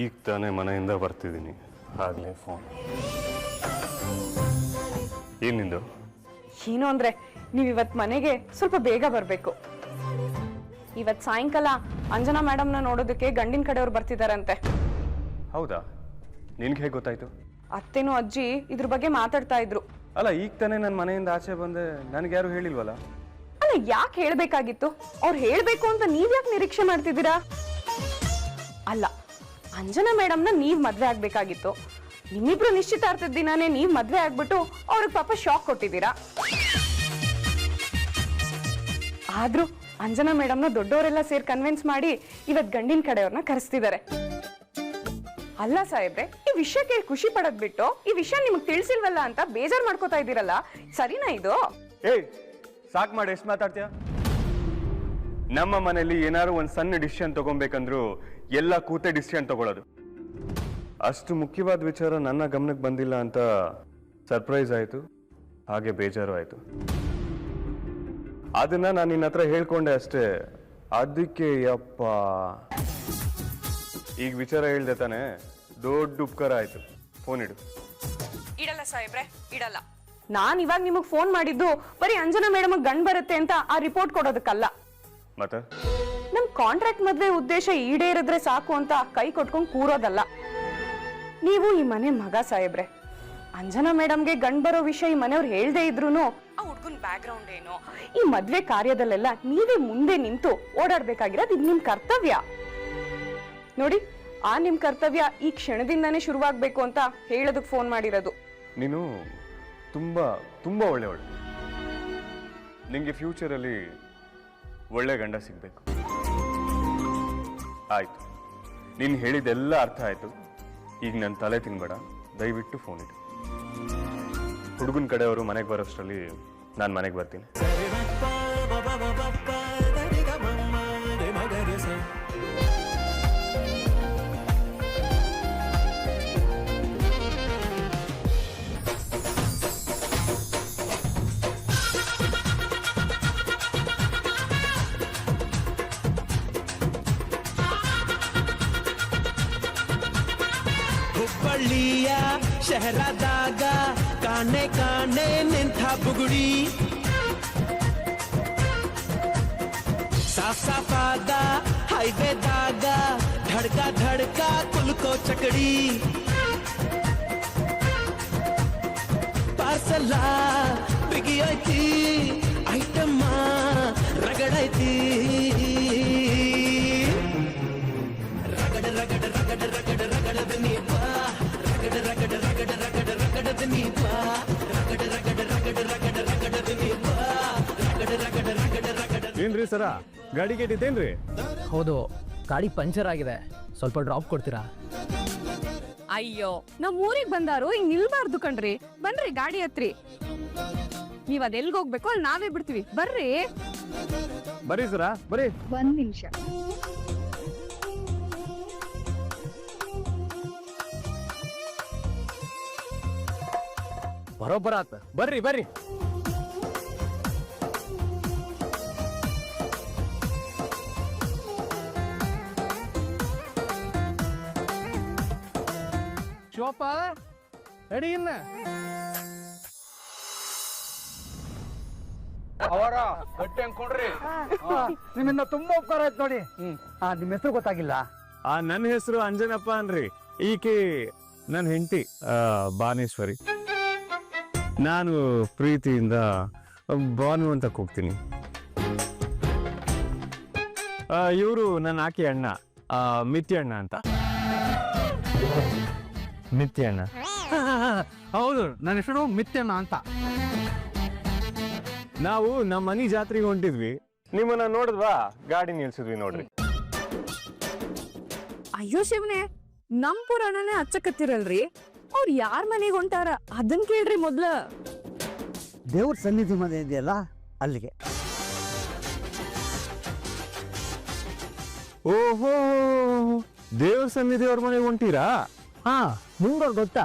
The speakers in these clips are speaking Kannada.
ಈಗ ತಾನೇ ಮನೆಯಿಂದ ಬರ್ತಿದ್ದೀನಿ. ಆಗ್ಲೇ ಫೋನ್ ಏನಿಂದು ಏನು ಅಂದ್ರೆ ನೀವು ಇವತ್ತು ಮನೆಗೆ ಸ್ವಲ್ಪ ಬೇಗ ಬರಬೇಕು. ಇವತ್ತು ಸಾಯಂಕಾಲ ಅಂಜನಾ ಮೇಡಮ್ನ ನೋಡೋದಕ್ಕೆ ಗಂಡಿನ ಕಡೆಯವ್ರು ಬರ್ತಿದಾರಂತೆ. ಹೌದಾ? ನಿನ್ಗೆ ಹೇಗೆ ಗೊತ್ತಾಯ್ತು? ಅತ್ತೆನೂ ಅಜ್ಜಿ ಇದ್ರ ಬಗ್ಗೆ ಮಾತಾಡ್ತಾ ಇದ್ರು. ಅಲ್ಲ ಈಗ ತಾನೇ ನನ್ನ ಮನೆಯಿಂದ ಆಚೆ ಬಂದೆ. ನನಗೆ ಯಾರು ಹೇಳಿಲ್ವಲ್ಲ? ಯಾಕೆ ಹೇಳ್ಬೇಕಾಗಿತ್ತು? ಅವ್ರು ಹೇಳ್ಬೇಕು ಅಂತ ನೀವ್ ಯಾಕೆ ನಿರೀಕ್ಷೆ ಮಾಡ್ತಿದ್ದೀರಾ? ಅಲ್ಲ, ಅಂಜನಾ ಮೇಡಮ್ನ ನೀವ್ ಮದ್ವೆ ಆಗ್ಬೇಕಾಗಿತ್ತು. ನಿಮ್ಮಿಬ್ರು ನಿಶ್ಚಿತಾರ್ಥದ ದಿನಾನೇ ನೀವ್ ಮದ್ವೆ ಆಗ್ಬಿಟ್ಟು ಅವ್ರಿಗೆ ಪಾಪ ಶಾಕ್ ಕೊಟ್ಟಿದ್ದೀರಾ? ಆದ್ರೂ ಅಂಜನಾ ಮೇಡಮ್ನ ದೊಡ್ಡವರೆಲ್ಲ ಸೇರಿ ಕನ್ವಿನ್ಸ್ ಮಾಡಿ ಇವತ್ ಗಂಡಿನ ಕಡೆಯವ್ರನ್ನ ಕರೆಸ್ತಿದ್ದಾರೆ ಅಲ್ಲ ಸಾಹೇಬ್ರೆ, ಈ ವಿಷಯ ಕೇಳಿ ಖುಷಿ ಪಡದ್ ಬಿಟ್ಟು ಈ ವಿಷಯ ನಿಮ್ಗೆ ತಿಳಿಸಿಲ್ವಲ್ಲ ಅಂತ ಬೇಜಾರ್ ಮಾಡ್ಕೋತಾ ಇದ್ದೀರಲ್ಲ? ಸರಿನಾ ಇದು? ಸಾಕ್ ಮಾಡಿ, ಎಷ್ಟು ಮಾತಾಡ್ತೀಯ? ನಮ್ಮ ಮನೆಯಲ್ಲಿ ಏನಾದ್ರು ಒಂದು ಸಣ್ಣ ಡಿಸಿಷನ್ ತಗೊಬೇಕಂದ್ರು ಎಲ್ಲ ಕೂತೆ ಡಿಸಿಷನ್ ತಗೊಳ್ಳೋದು. ಅಷ್ಟು ಮುಖ್ಯವಾದ ವಿಚಾರ ನನ್ನ ಗಮನಕ್ಕೆ ಬಂದಿಲ್ಲ ಅಂತ ಸರ್ಪ್ರೈಸ್ ಆಯಿತು. ಹಾಗೆ ಬೇಜಾರು ಆಯಿತು. ಅದನ್ನ ನಾನು ನಿನ್ನ ಹತ್ರ ಹೇಳ್ಕೊಂಡೆ ಅಷ್ಟೇ. ಅದಕ್ಕೆ ಯಪ್ಪ. ಈಗ ವಿಚಾರ ಹೇಳ್ದೆ ತಾನೆ, ದೊಡ್ಡ ಉಪಕಾರ ಆಯ್ತು. ಫೋನ್ ಇಡು. ಇಡಲ್ಲ ಸಾಹೇಬ್ರೆ, ಇಡಲ್ಲ. ನಾನ್ ಇವಾಗ ನಿಮಗ್ ಫೋನ್ ಮಾಡಿದ್ದು ಬರೀ ಅಂಜನಾ ಮೇಡಮ್ ಗಂಡ್ ಬರುತ್ತೆ ಅಂತ ಆ ರಿಪೋರ್ಟ್ ಕೊಡೋದಕ್ಕಲ್ಲ. ಮತ್ತೆ? ನಮ್ ಕಾಂಟ್ರಾಕ್ಟ್ ಮದ್ವೆ ಉದ್ದೇಶ ಈಡೇರಿದ್ರೆ ಸಾಕು ಅಂತ ಕೈ ಕೊಟ್ಕೊಂಡ್ ಕೂರೋದಲ್ಲ. ನೀವು ಈ ಮನೆ ಮಗ ಸಾಹೇಬ್ರೆ. ಅಂಜನಾ ಮೇಡಮ್ಗೆ ಗಂಡ್ ಬರೋ ವಿಷಯ ಈ ಮನೆಯವ್ರು ಹೇಳ್ದೇ ಇದ್ರೂನು ಆ ಹುಡ್ಗನ್ ಬ್ಯಾಕ್ ಗ್ರೌಂಡ್ ಏನು? ಈ ಮದ್ವೆ ಕಾರ್ಯದಲ್ಲೆಲ್ಲ ನೀವೇ ಮುಂದೆ ನಿಂತು ಓಡಾಡ್ಬೇಕಾಗಿರೋದು ಇದು ನಿಮ್ ಕರ್ತವ್ಯ. ನೋಡಿ ಆ ನಿಮ್ ಕರ್ತವ್ಯ ಈ ಕ್ಷಣದಿಂದಾನೇ ಶುರುವಾಗ್ಬೇಕು ಅಂತ ಹೇಳೋದಕ್ ಫೋನ್ ಮಾಡಿರೋದು. ನೀನು ತುಂಬ ತುಂಬ ಒಳ್ಳೆಯವಳು. ನಿಮಗೆ ಫ್ಯೂಚರಲ್ಲಿ ಒಳ್ಳೆ ಗಂಡ ಸಿಗಬೇಕು. ಆಯ್ತು. ನೀನು ಹೇಳಿದೆಲ್ಲ ಅರ್ಥ ಆಯಿತು. ಈಗ ನನ್ನ ತಲೆ ತಿನ್ಬೇಡ. ದಯವಿಟ್ಟು ಫೋನ್ ಇಡು. ಹುಡುಗನ ಕಡೆಯವರು ಮನೆಗೆ ಬರೋಷ್ಟರಲ್ಲಿ ನಾನು ಮನೆಗೆ ಬರ್ತೀನಿ. चेहरा दागा, काने काने निंथा बुगड़ी। सासा पादा, हाईवे दागा, धड़का धड़का कुल को चकड़ी। पार्सला, बिगी आई थी ఐటమ్మా थी रगड़ रगड़ रगड़ रगड़। ಏನ್ರಿ ಸರ? ಗಾಡಿ ಕೆಟ್ಟಿದ್ದೇನ್ರಿ ಹೌದು ಗಾಡಿ ಪಂಚರ್ ಆಗಿದೆ. ಸ್ವಲ್ಪ ಡ್ರಾಪ್ ಕೊಡ್ತೀರಾ? ಅಯ್ಯೋ ನಮ್ ಊರಿಗೆ ಬಂದಾರು ಹಿಂಗ್ ನಿಲ್ಬಾರ್ದು ಕಣ್ರಿ. ಬನ್ರಿ ಗಾಡಿ ಹತ್ರಿ. ನೀವ್ ಅದ್ ಎಲ್ಗ್ ಹೋಗ್ಬೇಕು? ಅಲ್ಲಿ ನಾವೇ ಬಿಡ್ತೀವಿ. ಬರ್ರಿ. ಬರ್ರಿ ಸರ ಬರ್ರಿ. ಒಂದ್ ನಿಮಿಷ. ಬರೋಬ್ಬರ ಆತ. ಬರ್ರಿ ಬರ್ರಿ. ಶಿವಪ್ಪ ರೆಡಿ ಇನ್ನ. ಅವರ ಬಟ್ಟೆ ಅನ್ಕೊಂಡ್ರಿ ನಿಮ್ಮಿಂದ ತುಂಬಾ ಉಪಕಾರ ಆಯ್ತು ನೋಡಿ. ಆ ನಿಮ್ಮ ಹೆಸರು ಗೊತ್ತಾಗಿಲ್ಲ? ಆ ನನ್ನ ಹೆಸರು ಅಂಜನಪ್ಪ ಅನ್ರಿ. ಈಕೆ ನನ್ನ ಹೆಂಡತಿ ಬಾನೇಶ್ವರಿ. ನಾನು ಪ್ರೀತಿಯಿಂದ ಬಾನು ಅಂತ ಕೂಗ್ತೀನಿ. ಇವರು ನನ್ನ ಆಕೆ ಅಣ್ಣ ಆ, ಮಿತ್ತಿ ಅಣ್ಣ ಅಂತ. ಮಿತ್ತಿ ಅಣ್ಣ ಹೌದು ನನ್ನ ಹೆಸರು ಮಿತ್ಯಣ್ಣ ಅಂತ. ನಾವು ನಮ್ಮ ಮನಿ ಜಾತ್ರೆಗೆ ಹೊಂಟಿದ್ವಿ. ನಿಮ್ಮನ್ನ ನೋಡಿದ್ವಾ? ಗಾಡಿ ನಿಲ್ಸಿದ್ವಿ ನೋಡ್ರಿ. ಅಯ್ಯೋ ಶಿವನೇ ನಮ್ ಪುರಾಣನೇ ಹಚ್ಚಕತ್ತಿರಲ್ರಿ ಅವ್ರ ಯಾರ ಮನೆಗೆ ಹೊಂಟಾರ? ಅದನ್ ಕೇಳ್ರಿ ಮೊದ್ಲ. ದೇವ್ರ ಸನ್ನಿಧಿ ಮನೆ ಇದೆಯಲ್ಲ ಅಲ್ಲಿಗೆ. ಓಹೋ ದೇವ್ರ ಸನ್ನಿಧಿ ಅವ್ರ ಮನೆಗೆ ಹೊಂಟೀರಾ? ಹಾ ನಿಮ್ಗೆ ಗೊತ್ತಾ?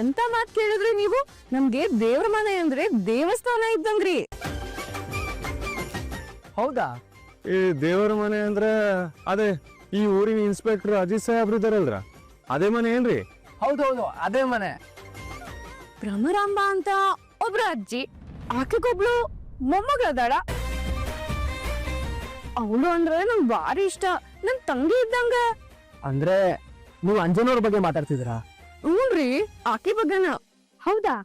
ಎಂತ ಮಾತ್ ಕೇಳಿದ್ರಿ ನೀವು? ನಮ್ಗೆ ದೇವ್ರ ಮನೆ ಅಂದ್ರೆ ದೇವಸ್ಥಾನ ಇದ್ದಂಗ್ರಿ. ಹೌದಾ? ಈ ದೇವರ ಮನೆ ಅಂದ್ರೆ ಅದೇ ಈ ಊರಿನ ಇನ್ಸ್ಪೆಕ್ಟರ್ ಅಜಿತ್ ಸಾಹೇಬ್ರು ಇದಾರಲ್ರ ಅದೇ ಮನೆ ಏನ್ರಿ? ಹೌದೌದು ಅದೇ ಮನೆ. ಭ್ರಮರಾಂಬ ಅಂತ ಒಬ್ರ ಅಜ್ಜಿ ಆಕೆಗೊಬ್ಳು ಮೊಮ್ಮಗಳದಾಳ ಅವಳು ಅಂದ್ರೆ ನಂಗೆ ಭಾರಿ ಇಷ್ಟ. ನನ್ ತಂಗಿ ಇದ್ದಂಗ. ಅಂದ್ರೆ ನೀವು ಅಂಜನವ್ರ ಬಗ್ಗೆ ಮಾತಾಡ್ತಿದ್ದೀರಾ? ಹ್ಞೂನ್ರಿ ಆಕೆ ಬಗ್ಗೆನ. ಹೌದಾ?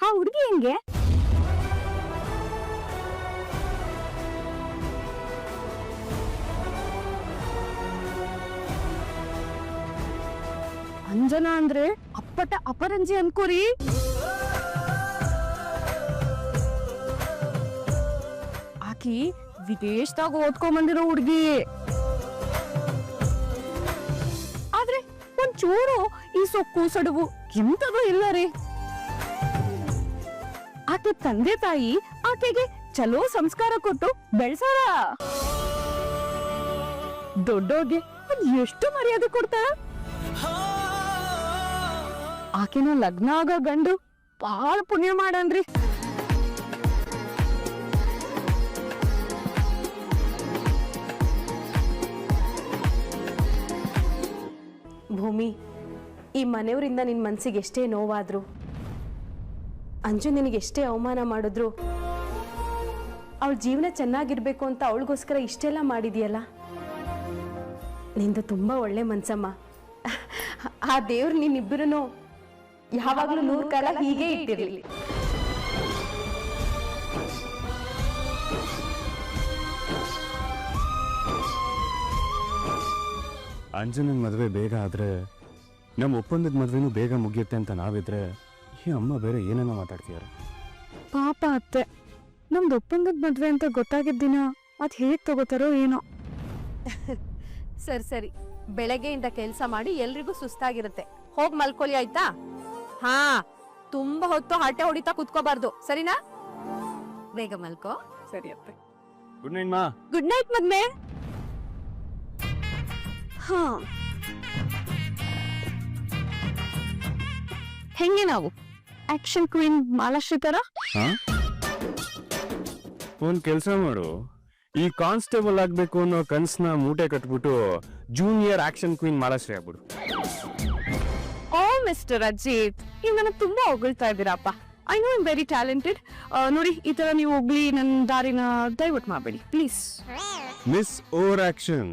ಆ ಹುಡುಗಿ ಹೆಂಗೆ? ಅಂಜನಾ ಅಂದ್ರೆ ಅಪ್ಪಟ ಅಪರಂಜಿ ಅನ್ಕೋರಿ. ಆಕಿ ವಿದೇಶದಾಗ ಓದ್ಕೊಂಡ್ ಬಂದಿರೋ ಹುಡ್ಗಿ. ಒಂಚೂರು ಈ ಸೊಕ್ಕು ಸಡುವು ಎಂತದೂ ಇಲ್ಲ ರೀ. ಆಕೆ ತಂದೆ ತಾಯಿ ಆಕೆಗೆ ಚಲೋ ಸಂಸ್ಕಾರ ಕೊಟ್ಟು ಬೆಳ್ಸಾರ. ದೊಡ್ಡೋಗೆ ಎಷ್ಟು ಮರ್ಯಾದೆ ಕೊಡ್ತಾರ? ಆಕೆನ ಲಗ್ನ ಆಗೋ ಗಂಡು ಬಾಳ ಪುಣ್ಯ ಮಾಡನ್ರಿ. ಭೂಮಿ. ಈ ಮನೆಯವರಿಂದ ನಿನ್ನ ಮನಸ್ಸಿಗೆ ಎಷ್ಟೇ ನೋವಾದ್ರು, ಅಂಜು ನಿನಗೆ ಎಷ್ಟೇ ಅವಮಾನ ಮಾಡಿದ್ರು, ಅವಳ ಜೀವನ ಚೆನ್ನಾಗಿರ್ಬೇಕು ಅಂತ ಅವಳಿಗೋಸ್ಕರ ಇಷ್ಟೆಲ್ಲ ಮಾಡಿದ್ಯಲ್ಲ? ನಿಂದು ತುಂಬಾ ಒಳ್ಳೆ ಮನ್ಸಮ್ಮ. ಆ ದೇವ್ರು ನಿನ್ನಿಬ್ಬರನ್ನು ಯಾವಾಗಲೂ ನೂರು ಕಾಲ ಹೀಗೆ ಇಟ್ಟಿರಲಿ. ಅಂಜನನ್ ಮದುವೆ ಬೇಗ ಆದ್ರೆ ನಮ್ಮ ಒಪ್ಪಂದದ ಮದುವೆನೂ ಬೇಗ ಮುಗಿಯುತ್ತೆ ಅಂತ ನಾವಿದ್ರೆ ಈ ಅಮ್ಮ ಬೇರೆ ಏನೇನೋ ಮಾತಾಡ್ತಿದ್ದಾರೆ ಪಾಪ ಅತ್ತೆ. ನಮ್ದು ಒಪ್ಪಂದದ ಮದುವೆ ಅಂತ ಗೊತ್ತಾಗಿದ್ದ ದಿನ ಅದ್ ಹೇಗ್ ತಗೋತಾರೋ ಏನೋ. ಸರಿ ಸರಿ. ಬೆಳಗ್ಗೆಯಿಂದ ಕೆಲಸ ಮಾಡಿ ಎಲ್ರಿಗೂ ಸುಸ್ತಾಗಿರುತ್ತೆ. ಹೋಗಿ ಮಲ್ಕೊಳ್ಳಿ ಆಯ್ತಾ? ಹಾ ತುಂಬಾ ಹೊತ್ತು ಹಾಟೆ ಹೊಡಿತಾ ಕುತ್ಕೋಬಾರ್ದು. ಸರಿನಾ? ಬೇಗ ಮಲ್ಕೋ. ಸರಿ ಅತ್ತೆ. ಗುಡ್ ನೈಟ್ ಮಾ. ಗುಡ್ ನೈಟ್ ಮದ್ಮೆ. ಹಾ ಹೆಂಗೆ ನಾವು ಆಕ್ಷನ್ ಕ್ವೀನ್ ಮಾಲಾಶ್ರೀ ತರ ಒಂದ್ ಕೆಲಸ ಮಾಡು. ಈ ಕಾನ್ಸ್ಟೇಬಲ್ ಆಗ್ಬೇಕು ಅನ್ನೋ ಕನ್ಸ್ನ ಮೂಟೆ ಕಟ್ಬಿಟ್ಟು ಜೂನಿಯರ್ ಆಕ್ಷನ್ ಕ್ವೀನ್ ಮಾಲಾಶ್ರೀ ಆಗ್ಬಿಡು. ಓ ಮಿಸ್ಟರ್ ಅಜಿತ್ ನೀವು ನನಗೆ ತುಂಬಾ ಹೊಗಳ್ತಾ ಇದ್ದೀರಪ್ಪ. I know I'm very talented. ನೋಡಿ ಈ ತರ ನೀವು ಹೋಗ್ಲಿ ನನ್ನ ದಾರಿನ ದಯವಿಟ್ಟು ಮಾಡಬೇಡಿ. ಪ್ಲೀಸ್. ಮಿಸ್ ಓವರ್ ಆಕ್ಷನ್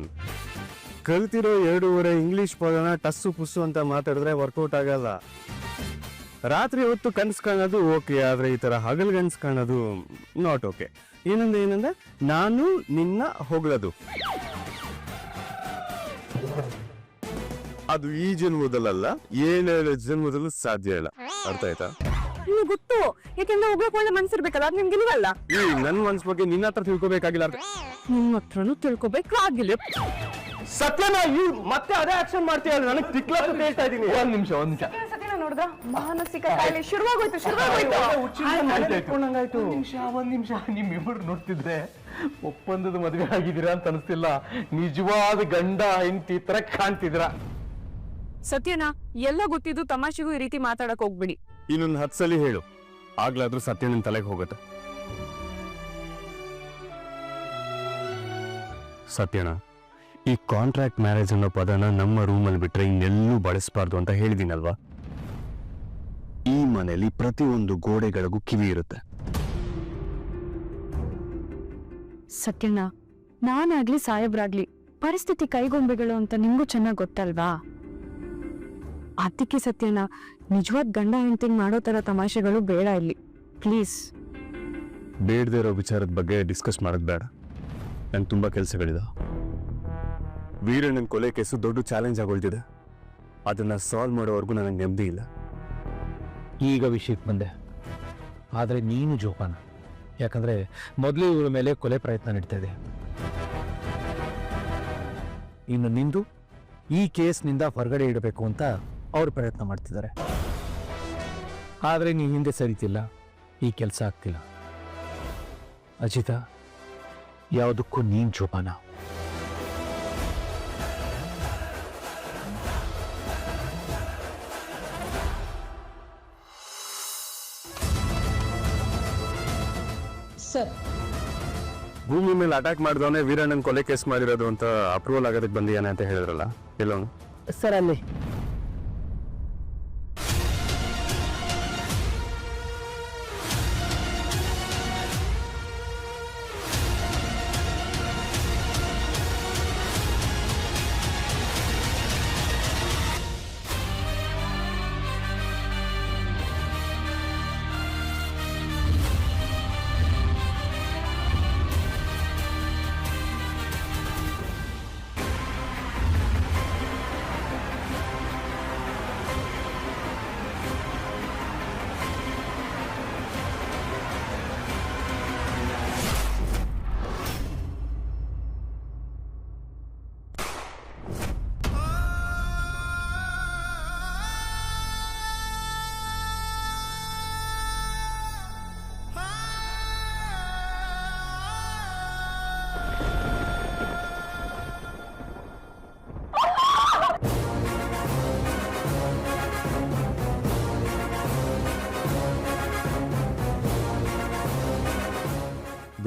ಕಲ್ತಿರೋ ಎರಡೂವರೆ ಇಂಗ್ಲಿಷ್ ಪದನ ಟಸ್ಸು ಪುಸ್ಸು ಅಂತ ಮಾತಾಡಿದ್ರೆ ವರ್ಕೌಟ್ ಆಗಲ್ಲ. ರಾತ್ರಿ ಹೊತ್ತು ಕನಸು ಕಾಣೋದು ಓಕೆ ಆದರೆ ಈ ತರ ಹಗಲ್ ಕನಸು ಕಾಣೋದು ನಾಟ್ ಓಕೆ ಏನಂದ್ರೆ ಏನಂದ್ರೆ ನಾನು ನಿನ್ನ ಹೊಗಳದು. ಅದು ಈ ಜನ್ಮದಲ್ಲ ಏನೇ ಜನ್ಮದಲ್ಲೂ ಸಾಧ್ಯ ಇಲ್ಲ. ಅರ್ಥ ಆಯ್ತಾ? ನಿಮ್ಗೆ ಗೊತ್ತು. ಯಾಕೆಂದ್ರೆ ಹೋಗ್ಬೇಕು ಅಂತ ಮನ್ಸಿರ್ಬೇಕಲ್ಲ ಅದು ನಿಮ್ಗೆ ಇಲ್ವಲ್ಲ? ಈ ನನ್ನ ಮನ್ಸ್ ಬಗ್ಗೆ ನಿನ್ನ ಹತ್ರ ತಿಳ್ಕೊಬೇಕಾಗಿಲ್ಲ ನಿಮ್ಮ ಹತ್ರನೂ ತಿಳ್ಕೊಬೇಕಾಗಿಲ್ಲ. ಸತ್ಯನ ಈ ಮತ್ತೆ ಅದೇ ಆಕ್ಷನ್ ಮಾಡ್ತೀಯ ನನಗೆ ತಿಕ್ಲಕ್ ಹೇಳ್ತಾ ಇದೀನಿ. ಒಂದ್ ನಿಮಿಷ ಒಂದ್ ನಿಮಿಷ. ಸತ್ಯನ ನೋಡ್ದ ಮಾನಸಿಕ ಕಾಯಿಲೆ ಶುರುವಾಗೋಯ್ತು ಶುರುವಾಗೋಯ್ತು. ಒಂದ್ ನಿಮಿಷ ಒಂದ್ ನಿಮಿಷ ನಿಮ್ಮಿಬ್ಬರು ನೋಡ್ತಿದ್ರೆ ಒಪ್ಪಂದದ ಮದುವೆ ಆಗಿದ್ದೀರಾ ಅಂತ ಅನಿಸ್ತಿಲ್ಲ. ನಿಜವಾದ ಗಂಡ ಹೆಂಡತಿ ತರ ಕಾಣ್ತಿದ್ರ ಸತ್ಯನ ಎಲ್ಲ ಗೊತ್ತಿದ್ದು ತಮಾಷೆಗೂ ಈ ರೀತಿ ಮಾತಾಡಕ್ ಹೋಗ್ಬಿಡಿ. ಇನ್ನೊಂದು ಹತ್ತು ಸಲ ಹೇಳು. ಆಗ್ಲಾದ್ರೂ ಸತ್ಯ ನಿನ್ ತಲೆಗೆ ಹೋಗುತ್ತೆ. ಸತ್ಯನ ಈ ಕಾಂಟ್ರಾಕ್ಟ್ ಮ್ಯಾರೇಜ್ ಅನ್ನೋ ಪದನ ನಮ್ಮ ರೂಮಲ್ಲಿ ಬಿಟ್ರೆ ಇನ್ನೆಲ್ಲೂ ಬಳಸಬಾರ್ದು ಅಂತ ಹೇಳಿದಿನಲ್ವಾ? ಈ ಮನೆಯಲ್ಲಿ ಪ್ರತಿಯೊಂದು ಗೋಡೆಗಳಿಗೂ ಕಿವಿ ಇರುತ್ತೆ. ಸತ್ಯಣ್ಣ ನಾನಾಗ್ಲಿ ಸಾಹೇಬ್ರಾಗ್ಲಿ ಪರಿಸ್ಥಿತಿ ಕೈಗೊಂಬೆಗಳು ಅಂತ ನಿಮ್ಗೂ ಚೆನ್ನಾಗ್ ಗೊತ್ತಲ್ವಾ? ಅದಕ್ಕೆ ಸತ್ಯಣ್ಣ ನಿಜವಾದ ಗಂಡ ಹೆಂಡತಿ ಮಾಡೋ ತರ ತಮಾಷೆಗಳು ಬೇಡ ಇಲ್ಲಿ. ಪ್ಲೀಸ್. ಬೇಡದೇ ಇರೋ ವಿಚಾರದ ಬಗ್ಗೆ ಡಿಸ್ಕಸ್ ಮಾಡೋದು ಬೇಡ. ನಂಗೆ ತುಂಬ ಕೆಲಸಗಳಿದೆ ವೀರಣ್ಣನ ಕೊಲೆ ಕೇಸು ದೊಡ್ಡ ಚಾಲೆಂಜ್ ಆಗೊಳ್ತಿದೆ ಅದನ್ನ ಸಾಲ್ವ್ ಮಾಡೋವರೆಗೂ ನನಗೆ ನೆಮ್ಮದಿ ಇಲ್ಲ. ಈಗ ವಿಷಯಕ್ಕೆ ಬಂದೆ. ಆದರೆ ನೀನು ಜೋಪಾನ, ಯಾಕಂದ್ರೆ ಮೊದಲು ಇವರ ಮೇಲೆ ಕೊಲೆ ಪ್ರಯತ್ನ ನಡೀತಾ ಇದೆ. ಇನ್ನು ನಿಂದು ಈ ಕೇಸ್ನಿಂದ ಹೊರಗಡೆ ಇಡಬೇಕು ಅಂತ ಅವರು ಪ್ರಯತ್ನ ಮಾಡ್ತಿದ್ದಾರೆ. ಆದರೆ ನೀ ಹಿಂದೆ ಸರಿತಿಲ್ಲ, ಈ ಕೆಲಸ ಆಗ್ತಿಲ್ಲ. ಅಜಿತ, ಯಾವುದಕ್ಕೂ ನೀನು ಜೋಪಾನ. ಭೂಮಿ ಮೇಲೆ ಅಟ್ಯಾಕ್ ಮಾಡಿದವನೇ ವೀರಣ್ಣನ ಕೊಲೆ ಕೇಸ್ ಮಾಡಿರೋದು ಅಂತ ಅಪ್ರೂವಲ್ ಆಗೋದಕ್ಕೆ ಬಂದಿಯಾನೆ ಅಂತ ಹೇಳಿದ್ರಲ್ಲ ಎಲ್ಲವನು ಸರ್ ಅಲ್ಲಿ.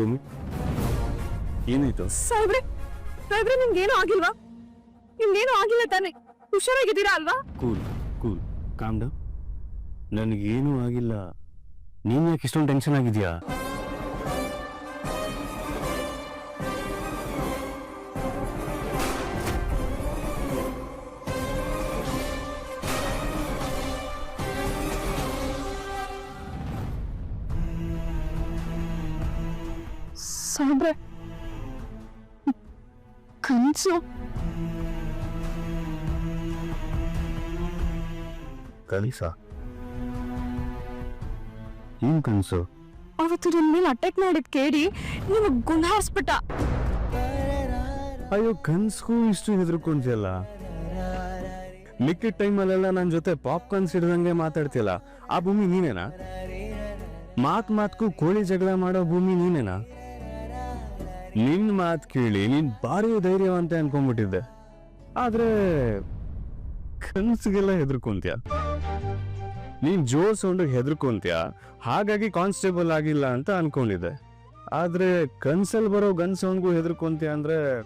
ಭೂಮಿ? ಏನಾಯ್ತು? ಸಾಹೇಬ್ರೆ ಸಾಹೇಬ್ರೆ ನಿಮ್ಗೇನು ಆಗಿಲ್ವಾ? ನಿಮ್ಗೇನು ಆಗಿಲ್ಲ ತಾನೆ. ಹುಷಾರಾಗಿದ್ದೀರಾ ಅಲ್ವಾ? ಕೂಲ್ ಕೂಲ್ ಕಾಮ್ ಡೌನ್ ನನಗೇನೂ ಆಗಿಲ್ಲ. ನೀನ್ ಯಾಕೆ ಇಷ್ಟೊಂದು ಟೆನ್ಷನ್ ಆಗಿದ್ಯಾ ಸಾಹೇಬ್ರೆ ಕನ್ಸು? ಕಲಿಸ ಏನ್ ಕನ್ಸು? ಅವತ್ತು ನನ್ನ ಮೇಲೆ ಅಟ್ಯಾಕ್ ಮಾಡಿದ್ ಕೇಳಿ ನೀವು ಗುಣ ಹಾರಿಸ್ಬಿಟ್ಟ ಅಯ್ಯೋ ಕನ್ಸ್ಗೂ ಇಷ್ಟು ಹೆದರ್ಕೊಂತಿಯಲ್ಲ ಲಿಕ್ವಿಡ್ ಟೈಮಲ್ಲೆಲ್ಲ ನನ್ನ ಜೊತೆ ಪಾಪ್ಕಾರ್ನ್ಸ್ ಹಿಡ್ದಂಗೆ ಮಾತಾಡ್ತಿಯಲ್ಲ ಆ ಭೂಮಿ ನೀನೇನಾ? ಮಾತ್ ಮಾತ್ಗೂ ಕೋಳಿ ಜಗಳ ಮಾಡೋ ಭೂಮಿ ನೀನೇನಾ? ನಿನ್ ಮಾತ್ ಕೇಳಿ ನೀನ್ ಭಾರಿ ಧೈರ್ಯವಂತ ಅನ್ಕೊಂಡ್ಬಿಟ್ಟಿದ್ದೆ. ಆದ್ರೆ ಕನ್ಸಿಗೆಲ್ಲ ಹೆದರ್ಕೊಂತ್ಯ. ನೀನ್ ಜೋರ್ ಸೌಂಡ್ ಹೆದರ್ಕೊಂತ್ಯ. ಹಾಗಾಗಿ ಕಾನ್ಸ್ಟೇಬಲ್ ಆಗಿಲ್ಲ ಅಂತ ಅನ್ಕೊಂಡಿದ್ದೆ. ಆದ್ರೆ ಕನ್ಸಲ್ ಬರೋ ಗನ್ ಸೌಂಡ್ಗೂ ಹೆದರ್ಕೊಂತ್ಯ ಅಂದ್ರೆ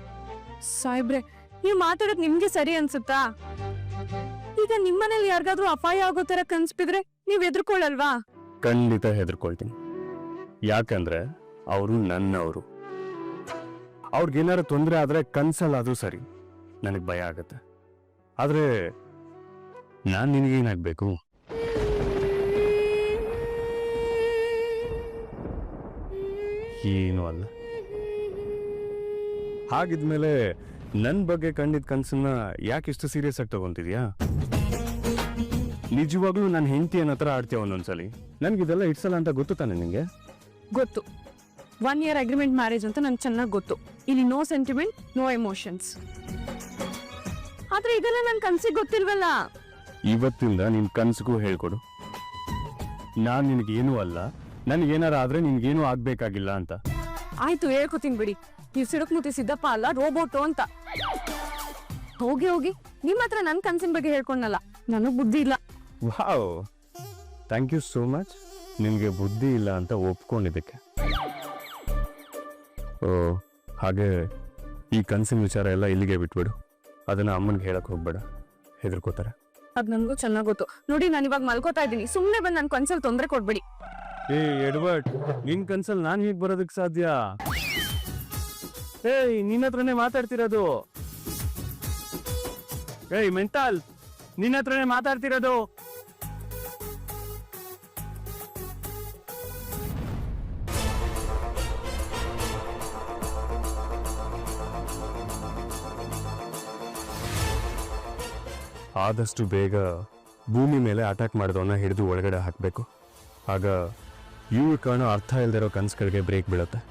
ಸಾಹೇಬ್ರೆ ನೀವು ಮಾತಾಡೋದು ನಿಮ್ಗೆ ಸರಿ ಅನ್ಸುತ್ತಾ? ಈಗ ನಿಮ್ಮನೇಲಿ ಯಾರಿಗಾದ್ರೂ ಅಪಾಯ ಆಗೋ ತರ ಕನ್ಸ್ ಬಿದ್ರೆ ನೀವ್ ಹೆದರ್ಕೊಳ್ಳಲ್ವಾ? ಖಂಡಿತ ಹೆದರ್ಕೊಳ್ತೀನಿ. ಯಾಕಂದ್ರೆ ಅವರು ನನ್ನವರು. ಅವ್ರಿಗೇನಾರು ತೊಂದರೆ ಆದ್ರೆ ಕನ್ಸಲ್ಲಾದರೂ ಸರಿ. ನನಗೆ ಭಯ ಆಗತ್ತೆ. ಆದ್ರೆ ನಾನ್ ನಿನಗೇನಾಗ್ಬೇಕು ಏನೂ ಅಲ್ಲ. ಹಾಗಿದ್ಮೇಲೆ ನನ್ನ ಬಗ್ಗೆ ಕಂಡಿದ್ದ ಕನ್ಸನ್ನ ಯಾಕೆ ಇಷ್ಟು ಸೀರಿಯಸ್ ಆಗಿ ತಗೊಂತಿದ್ಯಾ? ನಿಜವಾಗ್ಲೂ ನನ್ನ ಹೆಂಡತಿ ಹತ್ರ ಆಡ್ತೀಯ ಒಂದೊಂದ್ಸಲಿ? ನನ್ಗಿದೆಲ್ಲ ಇಟ್ಸಲ್ಲ ಅಂತ ಗೊತ್ತು ತಾನೆ ನಿಂಗೆ? ಗೊತ್ತು. ಒನ್ ಇಯರ್ ಅಗ್ರಿಮೆಂಟ್ ಮ್ಯಾರೇಜ್ ಅಂತ ನನ್ಗೆ ಚೆನ್ನಾಗಿ ಗೊತ್ತು. ಇಲ್ಲಿ ನೋ ಸೆಂಟಿಮೆಂಟ್ ನೋ ಎಮೋಷನ್ಸ್ ಆದ್ರೆ ಇದೆಲ್ಲ ನನ್ ಕನ್ಸಿಗೆ ಗೊತ್ತಿಲ್ವಲ್ಲ? ಇವತ್ತಿಂದ ನಿನ್ ಕನ್ಸಿಗೂ ಹೇಳ್ಕೊಡು. ನಾನ್ ನಿನಗೇನು ಅಲ್ಲ. ನನ್ಗೇನಾರ ಆದ್ರೆ ನಿನ್ಗೇನು ಆಗ್ಬೇಕಾಗಿಲ್ಲ ಅಂತ. ಆಯ್ತು ಹೇಳ್ಕೊತೀನಿ ಬಿಡಿ. ನೀವು ಸಿಡುಕ್ಮುತಿ ಸಿದ್ದಪ್ಪ ಅಲ್ಲ ರೋಬೋಟು ಅಂತ. ಹೋಗಿ ಹೋಗಿ. ನಿಮ್ಮ ಹತ್ರ ನನ್ ಕನ್ಸಿನ ಬಗ್ಗೆ ಹೇಳ್ಕೊಂಡಲ್ಲ. ನನಗ್ ಬುದ್ಧಿ ಇಲ್ಲ. Wow. Thank you so much ನಿನಗೆ ಬುದ್ಧಿ ಇಲ್ಲ ಅಂತ ಒಪ್ಕೊಂಡಿದ್ದಕ್ಕೆ. ಓ. ಹಾಗೆ ಈ ಕನಸಿನ ವಿಚಾರ ಎಲ್ಲ ಇಲ್ಲಿಗೆ ಬಿಟ್ಬಿಡು. ಅದನ್ನ ಅಮ್ಮನಿಗೆ ಹೇಳಕ್ ಹೋಗ್ಬೇಡ. ಹೆದರ್ಕೋತಾರೆ. ಅದ್ ನನ್ಗೂ ಚೆನ್ನಾಗಿ ಗೊತ್ತು. ನೋಡಿ ನಾನು ಇವಾಗ ಮಲ್ಕೋತಾ ಇದ್ದೀನಿ. ಸುಮ್ನೆ ಬಂದ್ ನನ್ ಕನ್ಸಲ್ ತೊಂದ್ರೆ ಕೊಡ್ಬೇಡಿ. ಏ ಎಡ್ವರ್ಡ್ ನಿನ್ ಕನ್ಸಲ್ ನಾನ್ ಹೇಗ್ ಬರೋದಕ್ಕೆ ಸಾಧ್ಯ? ಏಯ್ ನಿನ್ನ ಹತ್ರನೇ ಮಾತಾಡ್ತಿರೋದು. ಏಯ್ ಮೆಂಟಲ್ ನಿನ್ನ ಹತ್ರನೇ ಮಾತಾಡ್ತಿರೋದು. ಆದಷ್ಟು ಬೇಗ ಭೂಮಿ ಮೇಲೆ ಅಟ್ಯಾಕ್ ಮಾಡಿದವನ್ನ ಹಿಡಿದು ಒಳಗಡೆ ಹಾಕಬೇಕು. ಆಗ ಇವ್ರು ಕಾಣೋ ಅರ್ಥ ಇಲ್ದಿರೋ ಕನಸುಗಳಿಗೆ ಬ್ರೇಕ್ ಬೀಳುತ್ತೆ.